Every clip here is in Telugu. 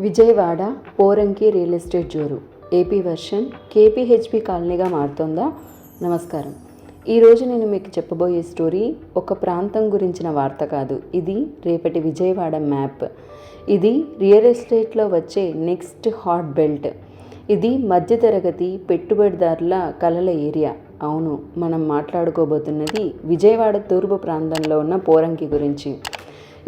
విజయవాడ పోరంకి రియల్ ఎస్టేట్ జోరు. ఏపీ వర్షన్ కేపీహెచ్పి కాలనీగా మారుతోందా? నమస్కారం. ఈరోజు నేను మీకు చెప్పబోయే స్టోరీ ఒక ప్రాంతం గురించిన వార్త కాదు. ఇది రేపటి విజయవాడ మ్యాప్. ఇది రియల్ ఎస్టేట్లో వచ్చే నెక్స్ట్ హాట్ బెల్ట్. ఇది మధ్యతరగతి పెట్టుబడిదారుల కలల ఏరియా. అవును మనం మాట్లాడుకోబోతున్నది విజయవాడ తూర్పు ప్రాంతంలో ఉన్న పోరంకి గురించి.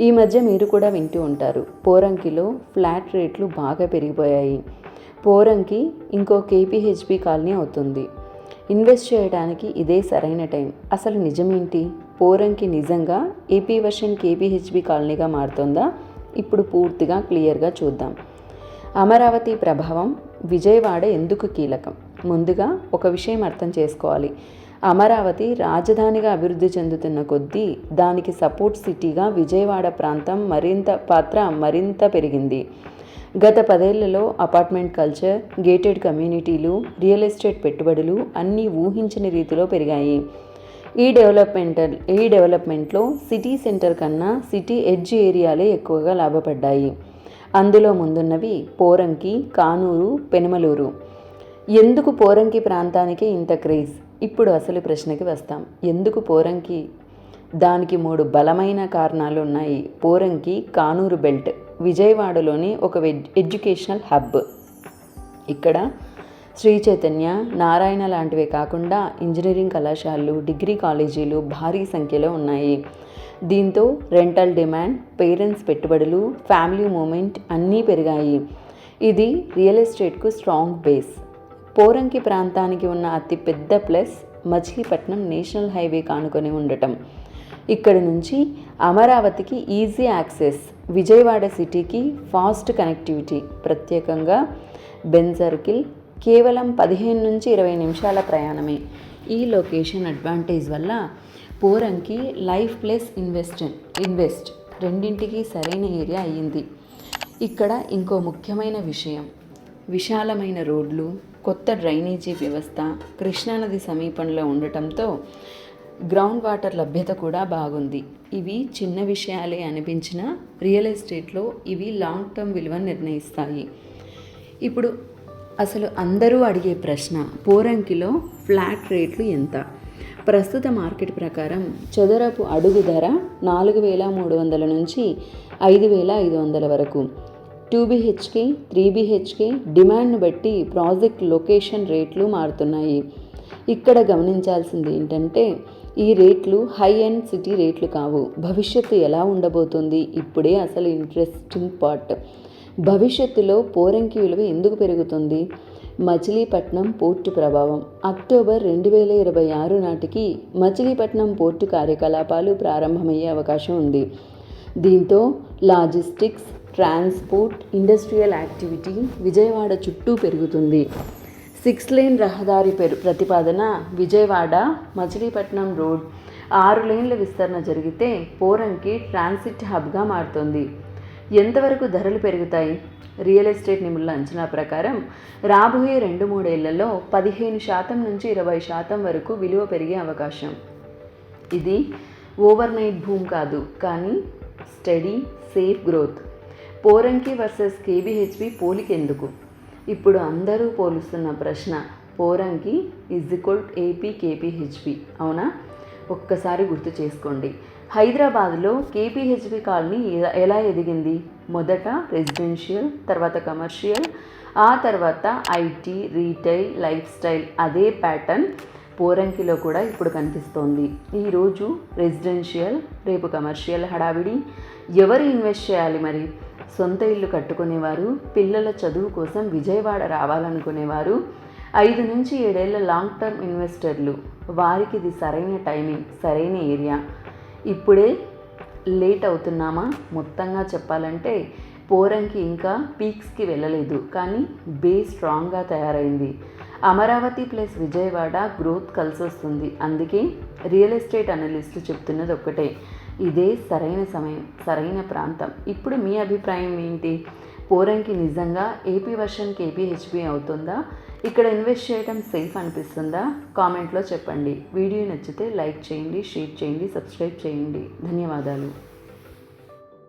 ఈ మధ్య మీరు కూడా వింటూ ఉంటారు. పోరంకిలో ఫ్లాట్ రేట్లు బాగా పెరిగిపోయాయి. పోరంకి ఇంకో కేపీహెచ్పి కాలనీ అవుతుంది. ఇన్వెస్ట్ చేయడానికి ఇదే సరైన టైం. అసలు నిజమేంటి? పోరంకి నిజంగా ఏపీ వర్షన్ కేపీహెచ్బి కాలనీగా మారుతుందా? ఇప్పుడు పూర్తిగా క్లియర్గా చూద్దాం. అమరావతి ప్రభావం విజయవాడ ఎందుకు కీలకం? ముందుగా ఒక విషయం అర్థం చేసుకోవాలి. అమరావతి రాజధానిగా అభివృద్ధి చెందుతున్న కొద్దీ దానికి సపోర్ట్ సిటీగా విజయవాడ ప్రాంతం మరింత పాత్ర మరింత పెరిగింది. గత పదేళ్ళలో అపార్ట్మెంట్ కల్చర్ గేటెడ్ కమ్యూనిటీలు రియల్ ఎస్టేట్ పెట్టుబడులు అన్నీ ఊహించని రీతిలో పెరిగాయి. ఈ డెవలప్మెంట్ ఈ డెవలప్మెంట్లో సిటీ సెంటర్ కన్నా సిటీ ఎడ్జ్ ఏరియాలే ఎక్కువగా లాభపడ్డాయి. అందులో ముందున్నవి పోరంకి కానూరు పెనమలూరు. ఎందుకు పోరంకి ప్రాంతానికి ఇంత క్రేజ్? ఇప్పుడు అసలు ప్రశ్నకి వస్తాం. ఎందుకు పోరంకి? దానికి మూడు బలమైన కారణాలు ఉన్నాయి పోరంకి కానూరు బెల్ట్ విజయవాడలోని ఒక ఎడ్యుకేషనల్ హబ్. ఇక్కడ శ్రీ చైతన్య నారాయణ లాంటివే కాకుండా ఇంజనీరింగ్ కళాశాలలు డిగ్రీ కాలేజీలు భారీ సంఖ్యలో ఉన్నాయి. దీంతో రెంటల్ డిమాండ్ పేరెంట్స్ పెట్టుబడులు ఫ్యామిలీ మూమెంట్ అన్నీ పెరిగాయి. ఇది రియల్ ఎస్టేట్కు స్ట్రాంగ్ బేస్. పోరంకి ప్రాంతానికి ఉన్న అతి పెద్ద ప్లస్ మచిలీపట్నం నేషనల్ హైవే కానుకొని ఉండటం. ఇక్కడి నుంచి అమరావతికి ఈజీ యాక్సెస్ విజయవాడ సిటీకి ఫాస్ట్ కనెక్టివిటీ ప్రత్యేకంగా బెన్ సర్కిల్ కేవలం పదిహేను నుంచి ఇరవై నిమిషాల ప్రయాణమే. ఈ లొకేషన్ అడ్వాంటేజ్ వల్ల Poranki life plus invest invest రెండింటికి సరైన ఏరియా అయ్యింది. ఇక్కడ ఇంకో ముఖ్యమైన విషయం. విశాలమైన రోడ్లు కొత్త డ్రైనేజీ వ్యవస్థ కృష్ణానది సమీపంలో ఉండటంతో గ్రౌండ్ వాటర్ లభ్యత కూడా బాగుంది. ఇవి చిన్న విషయాలే అనిపించిన రియల్ ఎస్టేట్లో ఇవి లాంగ్ టర్మ్ విలువ నిర్ణయిస్తాయి. ఇప్పుడు అసలు అందరూ అడిగే ప్రశ్న పోరంకిలో ఫ్లాట్ రేట్లు ఎంత? ప్రస్తుత మార్కెట్ ప్రకారం చదరపు అడుగు ధర నాలుగు వేల మూడు వందల నుంచి ఐదు వేల ఐదు వందల వరకు. టూ బీహెచ్కే త్రీ బీహెచ్కే డిమాండ్ను బట్టి ప్రాజెక్ట్ లొకేషన్ రేట్లు మారుతున్నాయి. ఇక్కడ గమనించాల్సింది ఏంటంటే ఈ రేట్లు హై అండ్ సిటీ రేట్లు కావు. భవిష్యత్తు ఎలా ఉండబోతుంది? ఇప్పుడే అసలు ఇంట్రెస్టింగ్ పార్ట్. భవిష్యత్తులో పోరంకి విలువ ఎందుకు పెరుగుతుంది? మచిలీపట్నం పోర్టు ప్రభావం. అక్టోబర్ రెండు వేల ఇరవై ఆరు నాటికి మచిలీపట్నం పోర్టు కార్యకలాపాలు ప్రారంభమయ్యే అవకాశం ఉంది. దీంతో logistics transport industrial activity Vijayawada చుట్టూ పెరుగుతుంది. సిక్స్ లేన్ రహదారి పెరు ప్రతిపాదన విజయవాడ మచిలీపట్నం రోడ్. ఆరు లేన్ల విస్తరణ జరిగితే పోరంకి ట్రాన్సిట్ హబ్గా మారుతుంది. ఎంతవరకు ధరలు పెరుగుతాయి? రియల్ ఎస్టేట్ నిపుణుల అంచనా ప్రకారం రాబోయే రెండు మూడేళ్ళలో పదిహేను శాతం నుంచి ఇరవై శాతం వరకు విలువ పెరిగే అవకాశం. ఇది ఓవర్ నైట్ భూమ్ కాదు కానీ steady safe growth. Poranki versus KPHB పోలికెందుకు? ఇప్పుడు అందరూ పోలుస్తున్న ప్రశ్న Poranki is equal AP KPHB అవునా? ఒక్కసారి గుర్తు చేసుకోండి. హైదరాబాద్లో కేపీహెచ్పి కాలనీ ఎలా ఎదిగింది? మొదట రెసిడెన్షియల్ తర్వాత కమర్షియల్ ఆ తర్వాత ఐటీ రీటైల్ లైఫ్ స్టైల్ అదే ప్యాటర్న్ పోరంకిలో కూడా ఇప్పుడు కనిపిస్తోంది. ఈరోజు రెసిడెన్షియల్ రేపు కమర్షియల్ హడావిడి. ఎవరు ఇన్వెస్ట్ చేయాలి మరి? సొంత ఇల్లు కట్టుకునేవారు పిల్లల చదువు కోసం విజయవాడ రావాలనుకునేవారు. ఐదు నుంచి ఏడేళ్ళ లాంగ్ టర్మ్ ఇన్వెస్టర్లు వారికి ఇది సరైన టైమింగ్ సరైన ఏరియా ఇప్పుడే లేట్ అవుతున్నామా? మొత్తంగా చెప్పాలంటే పోరంకి ఇంకా పీక్స్కి వెళ్ళలేదు. కానీ బేస్ స్ట్రాంగ్గా తయారైంది. అమరావతి ప్లస్ విజయవాడ గ్రోత్ కలిసి వస్తుంది అందుకే రియల్ ఎస్టేట్ అనలిస్టు చెప్తున్నది ఒక్కటే. ఇదే సరైన సమయం సరైన ప్రాంతం. ఇప్పుడు మీ అభిప్రాయం ఏంటి? పోరంకి నిజంగా ఏపీ వర్షన్ కేపీహెచ్బి అవుతుందా? ఇక్కడ ఇన్వెస్ట్ చేయడం సేఫ్ అనిపిస్తుందా? కామెంట్లో చెప్పండి. వీడియో నచ్చితే లైక్ చేయండి షేర్ చేయండి సబ్స్క్రైబ్ చేయండి. ధన్యవాదాలు.